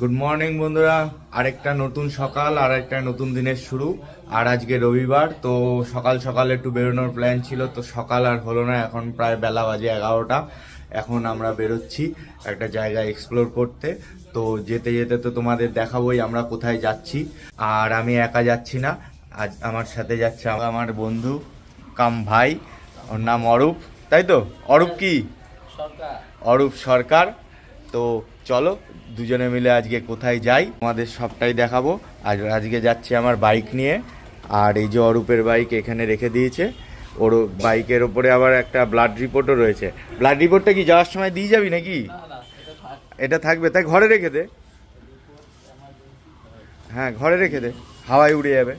Good morning বন্ধুরা। আরেকটা নতুন সকাল আর একটা নতুন দিনের শুরু। আর আজকে রবিবার তো সকাল সকাল একটু বেরোনোর প্ল্যান ছিল তো সকাল আর হলো না এখন প্রায় বেলা বাজে এগারোটা। এখন আমরা বেরোচ্ছি একটা জায়গা এক্সপ্লোর করতে। তো যেতে যেতে তো তোমাদের দেখাবোই আমরা কোথায় যাচ্ছি। আর আমি একা যাচ্ছি না আজ আমার সাথে যাচ্ছে আমার বন্ধু কাম ভাই ওর নাম অরূপ তাই তো? অরূপ কি? অরূপ সরকার। তো চলো দুজনে মিলে আজকে কোথায় যাই? আমাদের সবটাই দেখাবো। আর আজকে যাচ্ছি আমার বাইক নিয়ে। আর এই যে অরূপের বাইক এখানে রেখে দিয়েছে। ওর বাইকের ওপরে আবার একটা ব্লাড রিপোর্টও রয়েছে। ব্লাড রিপোর্টটা কি যাওয়ার সময় দিয়ে যাবি নাকি? এটা থাকবে। তাই ঘরে রেখে দে। হ্যাঁ ঘরে রেখে দে। হাওয়ায় উড়ে যাবে।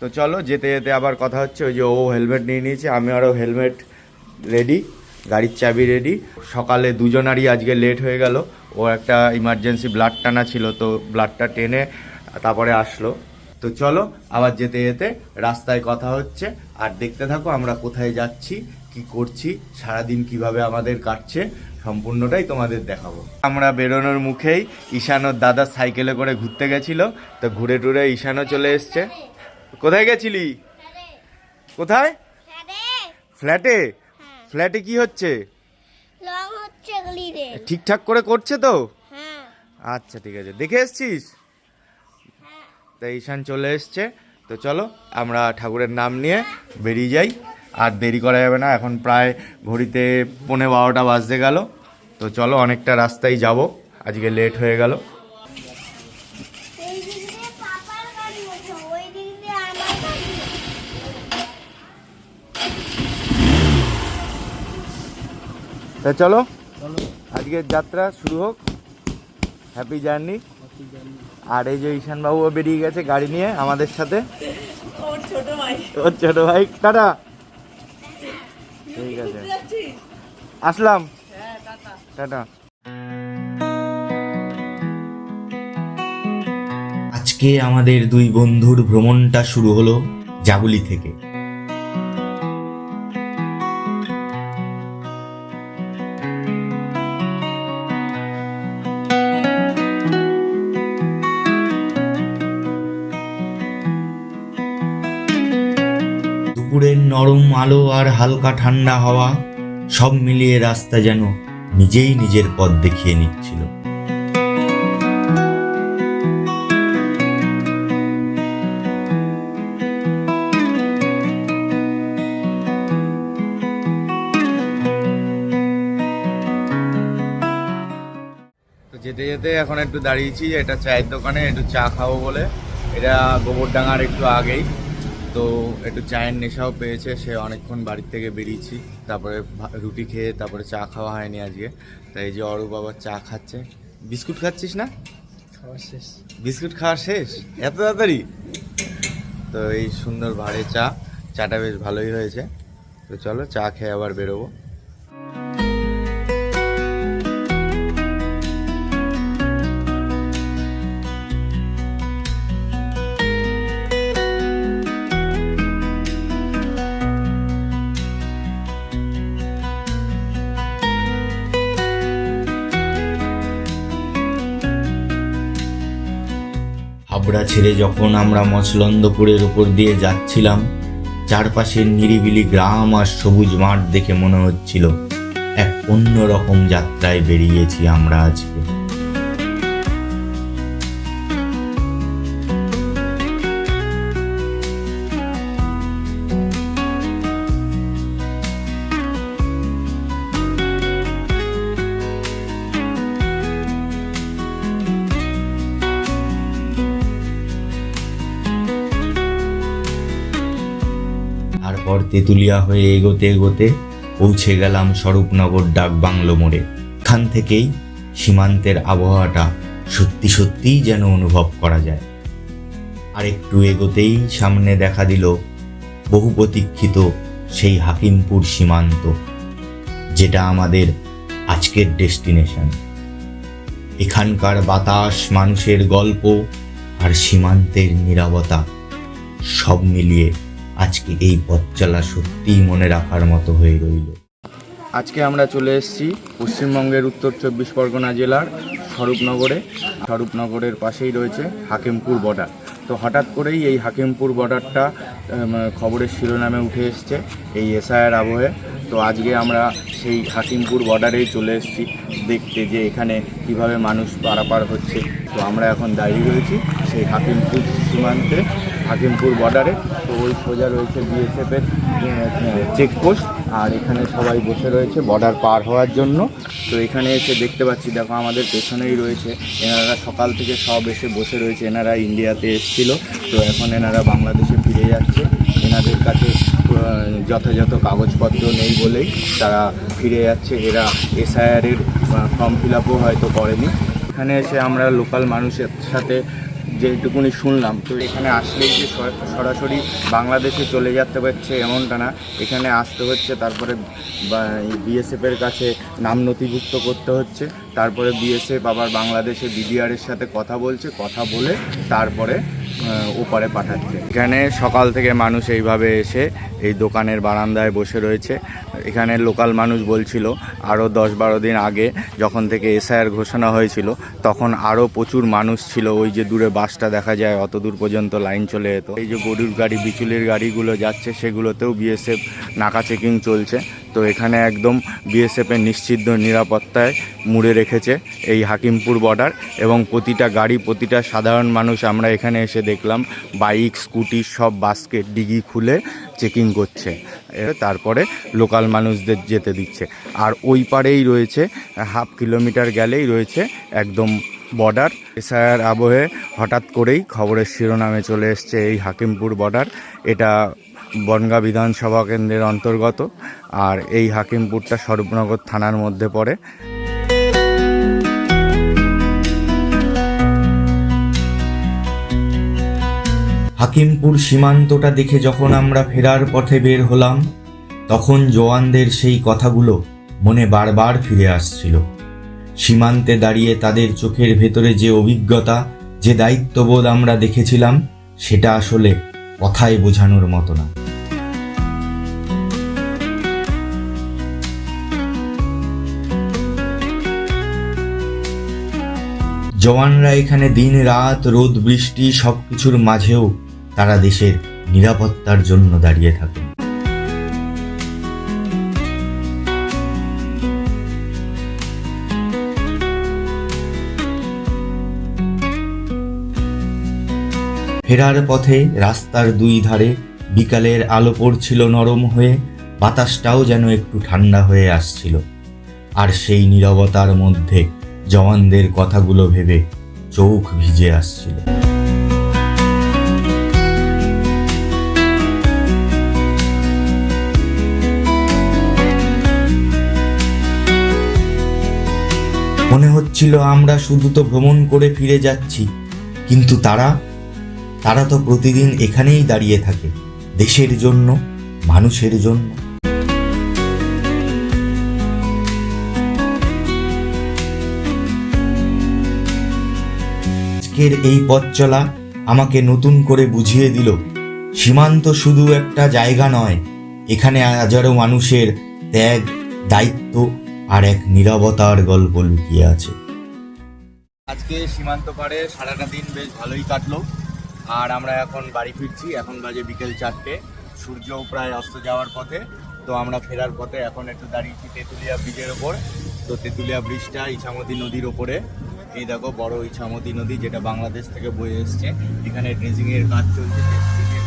তো চলো যেতে যেতে আবার কথা হচ্ছে। ওই যে ও হেলমেট নিয়ে নিয়েছে। আমি আরও হেলমেট রেডি গাড়ির চাবি রেডি সকালে দুজনারই আজকে লেট হয়ে গেল। ও একটা ইমার্জেন্সি ব্লাড টানা ছিল তো ব্লাডটা টেনে তারপরে আসলো। তো চলো আবার যেতে যেতে রাস্তায় কথা হচ্ছে আর দেখতে থাকো আমরা কোথায় যাচ্ছি কি করছি সারাদিন কীভাবে আমাদের কাটছে সম্পূর্ণটাই তোমাদের দেখাবো। আমরা বেরোনোর মুখেই ঈশানোর দাদা সাইকেলে করে ঘুরতে গেছিল তো ঘুরে টুরে ঈশানও চলে এসছে। কোথায় গেছিলি? কোথায়? ফ্ল্যাটে। ফ্ল্যাটে কি হচ্ছে? ঠিকঠাক করে করছে তো? হ্যাঁ। আচ্ছা ঠিক আছে। দেখে এসছিস? তা ঈশান চলে এসছে। তো চলো আমরা ঠাকুরের নাম নিয়ে বেরিয়ে যাই। আর দেরি করা যাবে না এখন প্রায় ঘড়িতে পৌনে বারোটা বাজতে গেল। তো চলো অনেকটা রাস্তায় যাব। আজকে লেট হয়ে গেল। তা চলো আজকের যাত্রা শুরু হোক। হ্যাপি জার্নি আর এই যে ঈশান বাবুও বেরিয়ে গেছে গাড়ি নিয়ে আমাদের সাথে। ওর ছোট ভাই। ওর ছোট ভাই। টাটা। ঠিক আছে। আসলাম। হ্যাঁ টাটা। টাটা। আজকে আমাদের দুই বন্ধুর ভ্রমণটা শুরু হলো জাগুলি থেকে। নরম আলো আর হালকা ঠান্ডা হাওয়া সব মিলিয়ে রাস্তা যেন নিজেই নিজের পথ দেখিয়ে নিচ্ছিল। যেতে যেতে এখন একটু দাঁড়িয়েছি, এটা চায়ের দোকানে, একটু চা খাব বলে। এটা গোবরডাঙ্গার একটু আগেই। তো একটু চায়ের নেশাও পেয়েছে সে অনেকক্ষণ বাড়ির থেকে বেরিয়েছি। তারপরে রুটি খেয়ে তারপরে চা খাওয়া হয়নি আজকে। তাই এই যে অরু বাবা চা খাচ্ছে। বিস্কুট খাচ্ছিস না? খাওয়া শেষ। বিস্কুট খাওয়া শেষ? এত তাড়াতাড়ি? তো এই সুন্দর ভাড়ে চা। চাটা বেশ ভালোই হয়েছে। তো চলো চা খেয়ে আবার বেরোবো। হাবড়া ছেড়ে যখন আমরা মছলন্দপুরের উপর দিয়ে যাচ্ছিলাম, চারপাশের নিরিবিলি গ্রাম আর সবুজ মাঠ দেখে মনে হচ্ছিল, এক অন্যরকম যাত্রায় বেরিয়েছি আমরা আজকে। তারপর তেঁতুলিয়া হয়ে এগোতে এগোতে পৌঁছে গেলাম স্বরূপনগর ডাক বাংলো মোড়ে। এখান থেকেই সীমান্তের আবহাওয়াটা সত্যি সত্যিই যেন অনুভব করা যায়। আর একটু এগোতেই সামনে দেখা দিল বহু প্রতীক্ষিত সেই হাকিমপুর সীমান্ত, যেটা আমাদের আজকের ডেস্টিনেশন। এখানকার বাতাস, মানুষের গল্প আর সীমান্তের নীরবতা সব মিলিয়ে আজকে এই পথ চলা সত্যিই মনে রাখার মতো হয়ে রইল। আজকে আমরা চলে এসেছি পশ্চিমবঙ্গের উত্তর চব্বিশ পরগনা জেলার স্বরূপনগরে। স্বরূপনগরের পাশেই রয়েছে হাকিমপুর বর্ডার তো হঠাৎ করেই এই হাকিমপুর বর্ডারটা খবরের শিরোনামে উঠে এসছে এই এসআইয়ের আবহে। তো আজকে আমরা সেই হাকিমপুর বর্ডারেই চলে এসেছি দেখতে যে এখানে কীভাবে মানুষ পারাপার হচ্ছে। তো আমরা এখন দাঁড়িয়ে রয়েছি সেই হাকিমপুর সীমান্তে। হাকিমপুর বর্ডারে তো ওই সোজা রয়েছে বিএসএফের চেকপোস্ট আর এখানে সবাই বসে রয়েছে বর্ডার পার হওয়ার জন্য। তো এখানে এসে দেখতে পাচ্ছি, দেখো আমাদের পেছনেই রয়েছে। এনারা সকাল থেকে সব এসে বসে রয়েছে। এনারা ইন্ডিয়াতে এসেছিল। তো এখন এনারা বাংলাদেশে ফিরে যাচ্ছে। এনাদের কাছে যথাযথ কাগজপত্র নেই বলেই তারা ফিরে যাচ্ছে। এরা এসআইআরের ফর্ম ফিল আপও হয়তো করেনি। এখানে এসে আমরা লোকাল মানুষের সাথে যেটুকুনি শুনলাম। তো এখানে আসলেই যে সর- সরাসরি বাংলাদেশে চলে যেতে পারছে এমনটা না। এখানে আসতে হচ্ছে, তারপরে বিএসএফের কাছে নাম নথিভুক্ত করতে হচ্ছে। তারপরে বিএসএফ আবার বাংলাদেশে বিডিআরের সাথে কথা বলছে, কথা বলে তারপরে ওপারে পাঠাচ্ছে। এখানে সকাল থেকে মানুষ এইভাবে এসে এই দোকানের বারান্দায় বসে রয়েছে। এখানে লোকাল মানুষ বলছিল, আরও দশ বারো দিন আগে যখন থেকে এসআইআর ঘোষণা হয়েছিল, তখন আরও প্রচুর মানুষ ছিল। ওই যে দূরে বাসটা দেখা যায়, অত দূর পর্যন্ত লাইন চলে যেত। এই যে গরুর গাড়ি, বিচুলির গাড়িগুলো যাচ্ছে, সেগুলোতেও বিএসএফ নাকা চেকিং চলছে। তো এখানে একদম বিএসএফের নিশ্চিদ্ধ নিরাপত্তায় মুড়ে রেখেছে এই হাকিমপুর বর্ডার এবং প্রতিটা গাড়ি, প্রতিটা সাধারণ মানুষ আমরা এখানে এসে দেখলাম, বাইক, স্কুটি সব বাস্কেট, ডিগি খুলে চেকিং করছে। তারপরে লোকাল মানুষদের যেতে দিচ্ছে। আর ওই পারেই রয়েছে, হাফ কিলোমিটার গেলেই রয়েছে একদম বর্ডার। এসআইআর আবহে হঠাৎ করেই খবরের শিরোনামে চলে এসছে এই হাকিমপুর বর্ডার। এটা বনগা বিধানসভা কেন্দ্রের অন্তর্গত। আর এই হাকিমপুরটা স্বরূপনগর থানার মধ্যে পড়ে। হাকিমপুর সীমান্তটা দেখে যখন আমরা ফেরার পথে বের হলাম, তখন জওয়ানদের সেই কথাগুলো মনে বারবার ফিরে আসছিল। সীমান্তে দাঁড়িয়ে তাদের চোখের ভেতরে যে অভিজ্ঞতা, যে দায়িত্ববোধ আমরা দেখেছিলাম, সেটা আসলে কথায় বোঝানোর মতো না। জওয়ানরা এখানে দিন রাত রোদ, বৃষ্টি সবকিছুর মাঝেও তারা দেশের নিরাপত্তার জন্য দাঁড়িয়ে থাকেন। ফেরার পথে রাস্তার দুই ধারে বিকালের আলো পড়ছিল নরম হয়ে, বাতাসটাও যেন একটু ঠান্ডা হয়ে আসছিল। আর সেই নীরবতার মধ্যে জওয়ানদের কথাগুলো ভেবে চোখ ভিজে আসছিল। মনে হচ্ছিল আমরা শুধু তো ভ্রমণ করে ফিরে যাচ্ছি, কিন্তু তারা তারা তো প্রতিদিন এখানেই দাঁড়িয়ে থাকে, দেশের জন্য, মানুষের জন্য। আজকের এই পথ চলা আমাকে নতুন করে বুঝিয়ে দিল, সীমান্ত শুধু একটা জায়গা নয়, এখানে হাজারো মানুষের ত্যাগ, দায়িত্ব আর এক নীরবতার গল্প লুকিয়ে আছে। আজকে সীমান্ত পাড়ে সারাটা দিন বেশ ভালোই কাটলো। আর আমরা এখন বাড়ি ফিরছি, এখন বাজে বিকেল চারটে। সূর্যও প্রায় অস্ত যাওয়ার পথে, তো আমরা ফেরার পথে এখন একটু দাঁড়িয়েছি তেঁতুলিয়া ব্রিজের ওপর। তো তেঁতুলিয়া ব্রিজটা ইছামতি নদীর ওপরে। এই দেখো, বড় ইছামতি নদী যেটা বাংলাদেশ থেকে বয়ে এসছে। এখানে ড্রেজিংয়ের কাজ চলছে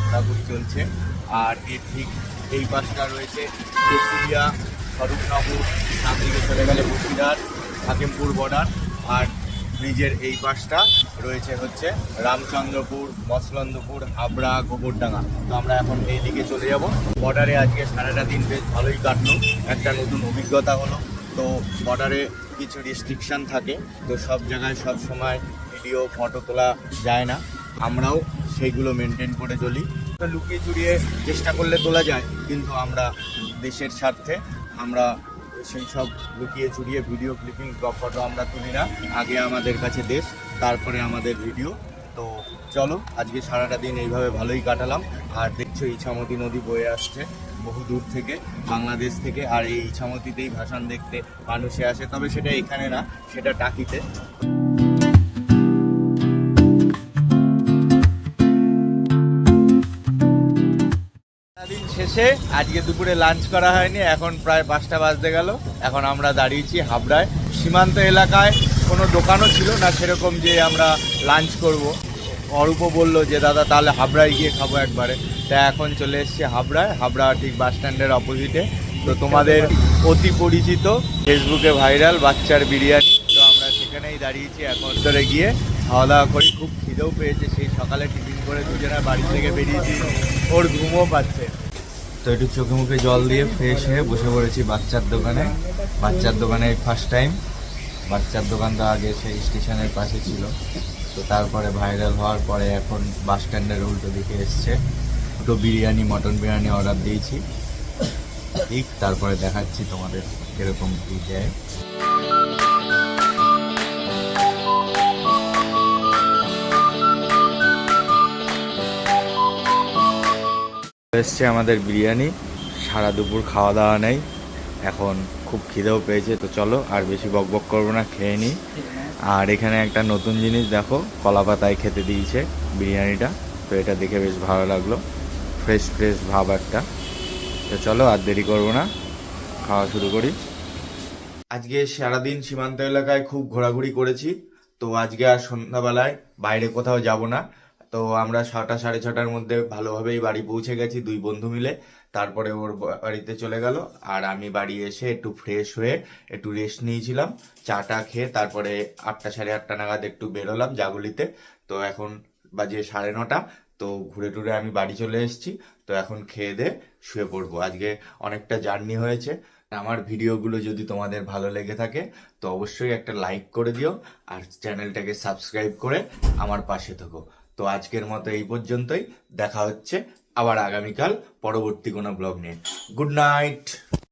ঘোরাঘুরি চলছে। আর এর ঠিক এই পাশটা রয়েছে তেঁতুলিয়া স্বরূপনগর সামদিকে চলে গেলে বসিরহাট হাকিমপুর বর্ডার আর ব্রিজের এই পাশটা রয়েছে হচ্ছে রামচন্দ্রপুর, মসলন্দপুর, হাবড়া, গোবরডাঙ্গা। তো আমরা এখন এই দিকে চলে যাব। বর্ডারে আজকে সারাটা দিন বেশ ভালোই কাটলো। একটা নতুন অভিজ্ঞতা হলো। তো বর্ডারে কিছু রেস্ট্রিকশান থাকে। তো সব জায়গায় সব সময় ভিডিও ফটো তোলা যায় না। আমরাও সেইগুলো মেনটেন করে চলি। লুকিয়ে চুরিয়ে চেষ্টা করলে তোলা যায়। কিন্তু আমরা দেশের স্বার্থে আমরা সেই সব লুকিয়ে চুরিয়ে ভিডিও ক্লিপিং ব্লগ ফটো আমরা তুলি না। আগে আমাদের কাছে দেশ, তারপরে আমাদের ভিডিও। তো চলো, আজকে সারাটা দিন এইভাবে ভালোই কাটালাম। আর দেখছ, ইছামতি নদী বয়ে আসছে বহু দূর থেকে, বাংলাদেশ থেকে। আর এই ইছামতিতেই ভাসান দেখতে মানুষে আসে, তবে সেটা এখানে না, সেটা টাকিতে। শেষে আজকে দুপুরে লাঞ্চ করা হয়নি, এখন প্রায় পাঁচটা বাজতে গেল। এখন আমরা দাঁড়িয়েছি হাবড়ায়। সীমান্ত এলাকায় কোনো দোকানও ছিল না, সেরকম যে আমরা লাঞ্চ করব। অরূপও বলল যে, দাদা, তাহলে হাবড়ায় গিয়ে খাব একবারে। তা এখন চলে এসেছি হাবড়ায়। হাবড়া ঠিক বাস স্ট্যান্ডের অপোজিটে তো তোমাদের অতি পরিচিত ফেসবুকে ভাইরাল বাচ্চার বিরিয়ানি। তো আমরা সেখানেই দাঁড়িয়েছি এখন ধরে গিয়ে। খাওয়া দাওয়া করি, খুব খিদেও পেয়েছে, সেই সকালে টিফিন করে দুজনে বাড়ি থেকে বেরিয়েছি। ওর ঘুমও পাচ্ছে। তো একটু চোখে মুখে জল দিয়ে ফ্রেশ হয়ে বসে পড়েছি বাচ্চার দোকানে। বাচ্চার দোকানে ফার্স্ট টাইম বাচ্চার দোকান তো আগে সেই স্টেশনের পাশে ছিল। তো তারপরে ভাইরাল হওয়ার পরে এখন বাস স্ট্যান্ডের উল্টো দিকে এসছে। দুটো বিরিয়ানি মটন বিরিয়ানি অর্ডার দিয়েছি। ঠিক তারপরে দেখাচ্ছি তোমাদের কীরকম কী দেয়। এসছে আমাদের বিরিয়ানি। সারা দুপুর খাওয়া দাওয়া নেই। এখন খুব খিদেও পেয়েছে, তো চলো আর বেশি বক বক করব না, খেয়ে নিই আর এখানে একটা নতুন জিনিস দেখো, কলা পাতায় খেতে দিয়েছে বিরিয়ানিটা। তো এটা দেখে বেশ ভালো লাগল। ফ্রেশ ফ্রেশ ভাব একটা। তো চলো আর দেরি করব না, খাওয়া শুরু করি। আজকে সারাদিন সীমান্ত এলাকায় খুব ঘোরাঘুরি করেছি, তো আজকে আর সন্ধ্যাবেলায় বাইরে কোথাও যাব না। তো আমরা ছটা, সাড়ে ছটার মধ্যে ভালোভাবেই বাড়ি পৌঁছে গেছি দুই বন্ধু মিলে। তারপরে ওর বাড়িতে চলে গেল। আর আমি বাড়ি এসে একটু ফ্রেশ হয়ে একটু রেস্ট নিয়েছিলাম। চাটা খেয়ে তারপরে আটটা, সাড়ে আটটা নাগাদ একটু বেরোলাম জাগুলিতে। তো এখন বাজে সাড়ে নটা। তো ঘুরে টুরে আমি বাড়ি চলে এসেছি। তো এখন খেয়ে দে, শুয়ে পড়ব। আজকে অনেকটা জার্নি হয়েছে। আমার ভিডিওগুলো যদি তোমাদের ভালো লেগে থাকে, তো অবশ্যই একটা লাইক করে দিও। আর চ্যানেলটাকে সাবস্ক্রাইব করে আমার পাশে থেকো। তো আজকের মতো এই পর্যন্তই। দেখা হচ্ছে আবার আগামীকাল পরবর্তী কোনো ব্লগ নিয়ে। Good night